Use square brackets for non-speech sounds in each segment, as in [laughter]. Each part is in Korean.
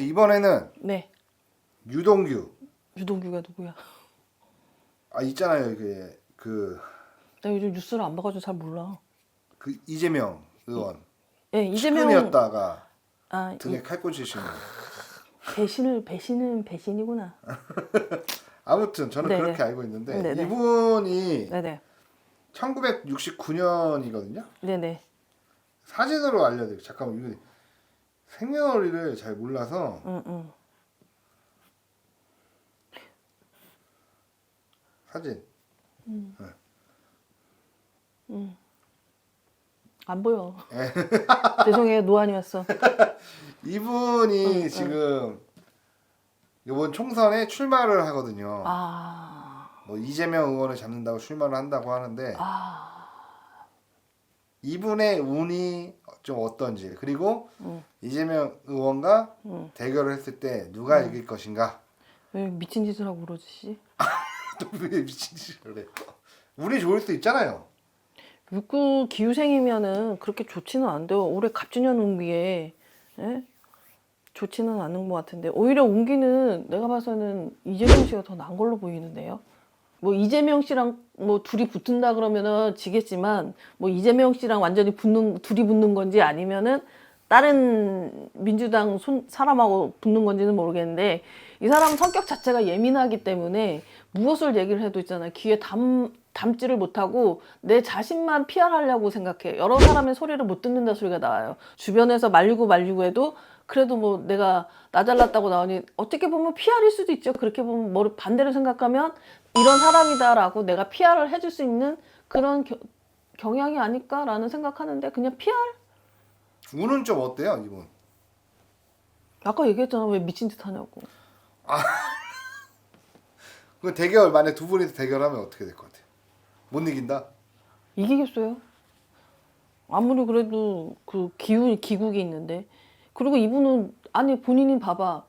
이번에는 네. 유동규 유동규가 누구야? 아 있잖아요 이게 그, 나 요즘 뉴스를 안 봐가지고 잘 몰라. 그 이재명 의원 예, 이재명 측근이었다가 아 등에 이, 칼 꽂히신 거. 배신을 배신은 배신이구나. [laughs] 아무튼 저는 네네. 그렇게 알고 있는데 네네. 이분이 네네 1969년이거든요. 네네. 사진으로 알려드릴게요. 잠깐만 이거 생년월일을 잘 몰라서 응 응. 사진 안 보여. 예. [laughs] 죄송해요 노안이었어. [laughs] 이분이 지금 이번 총선에 출마를 하거든요. 아, 뭐 이재명 의원을 잡는다고 출마를 한다고 하는데 아, 이분의 운이 좀 어떤지 그리고 음. 이재명 의원과 음. 대결을 했을 때 누가 이길 것인가 왜 미친 짓을 하고 그러지? [laughs] 또 왜 미친 짓을 해 운이 좋을 수 있잖아요 육구 기후생이면은 그렇게 좋지는 않대요. 올해 갑진년 운기에 예? 좋지는 않은 것 같은데 오히려 운기는 내가 봐서는 이재명 씨가 더 나은 걸로 보이는데요. 뭐 이재명 씨랑 뭐 둘이 붙은다 그러면은 지겠지만 뭐 이재명 씨랑 완전히 붙는 둘이 붙는 건지 아니면은 다른 민주당 손, 사람하고 붙는 건지는 모르겠는데 이 사람 성격 자체가 예민하기 때문에 무엇을 얘기를 해도 있잖아요. 귀에 담, 담지를 못하고 내 자신만 피하려고 생각해. 여러 사람의 소리를 못 듣는다 소리가 나와요. 주변에서 말리고 말리고 해도 그래도 뭐 내가 나 잘났다고 나오니 어떻게 보면 PR일 수도 있죠. 그렇게 보면 뭐 반대로 생각하면 이런 사람이다라고 내가 PR을 해줄 수 있는 그런 겨- 경향이 아닐까라는 생각하는데 그냥 PR? 운은 좀 어때요 이분 아까 얘기했잖아 왜 미친 듯 하냐고. [laughs] 그 대결 만약 두 분이서 대결하면 어떻게 될 것 같아요 못 이긴다 이기겠어요? 아무리 그래도 그 기운 기국이 있는데 그리고 이분은 아니 본인이 봐봐.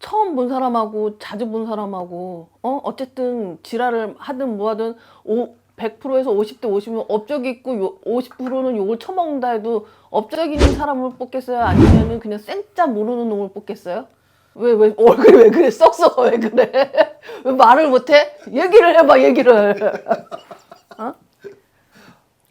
처음 본 사람하고 자주 본 사람하고 어? 어쨌든 지랄을 하든 뭐하든 오 100%에서 50대 50이면 업적 있고 요 50%는 욕을 처먹는다 해도 업적 있는 사람을 뽑겠어요? 아니면은 그냥 생짜 모르는 놈을 뽑겠어요? 왜 왜 얼굴이 왜 그래? 썩썩 왜 그래? 왜 말을 못해? 얘기를 해봐 얘기를.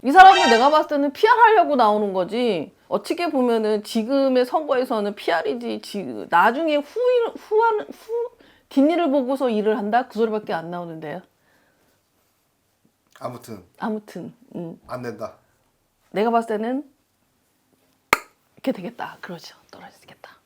이 사람은 내가 봤을 때는 PR 하려고 나오는 거지. 어떻게 보면은 지금의 선거에서는 PR이지. 지, 나중에 후, 후한, 후, 뒷일을 보고서 일을 한다? 그 소리밖에 안 나오는데요. 아무튼 아무튼, 음, 안 된다 내가 봤을 때는 이렇게 되겠다. 그러죠. 떨어지겠다.